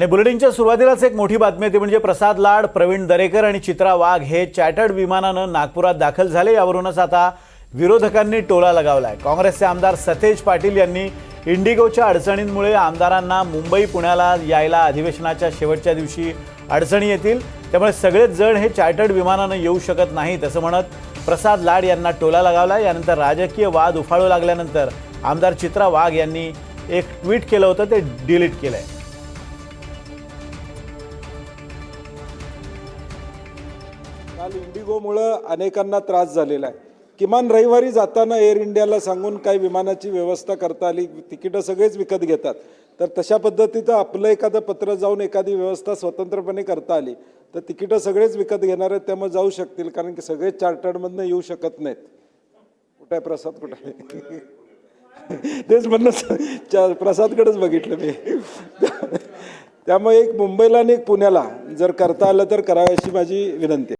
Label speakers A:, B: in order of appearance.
A: आणि बुलेटिनच्या सुरुवातीलाच एक मोठी बातमी होती म्हणजे प्रसाद लाड प्रवीण दरेकर आणि चित्रा वाघ हे चॅटर्ड विमानानं नागपुरात दाखल झाले. यावरूनच आता विरोधकांनी टोला लगावलाय. काँग्रेसचे आमदार सतेज पाटील यांनी इंडिगोच्या अडचणींमुळे आमदारांना मुंबई पुण्याला यायला अधिवेशनाच्या शेवटच्या दिवशी अडचणी येतील. त्यामुळे सगळेच जण हे चार्टर्ड विमानानं येऊ शकत नाहीत असं म्हणत प्रसाद लाड यांना टोला लगावला यानंतर राजकीय वाद उफाळू लागल्यानंतर आमदार चित्रा वाघ यांनी एक ट्विट केलं होतं ते डिलीट केलं आहे
B: काल इंडिगोमुळं अनेकांना त्रास झालेला आहे. किमान रविवारी जाताना एअर इंडियाला सांगून काही विमानाची व्यवस्था करता आली तिकीटं सगळेच विकत घेतात. तर तशा पद्धतीचं आपलं एखादं पत्र जाऊन एखादी व्यवस्था स्वतंत्रपणे करता आली तर तिकीटं सगळेच विकत घेणार आहेत त्यामुळे जाऊ शकतील कारण की सगळेच चार्टर्डमधनं येऊ शकत नाहीत. कुठं आहे प्रसाद? कुठं आहे? तेच म्हणणं प्रसादकडेच बघितलं मी. त्यामुळे एक मुंबईला आणि एक पुण्याला जर करता आलं तर करावी अशी माझी विनंती आहे.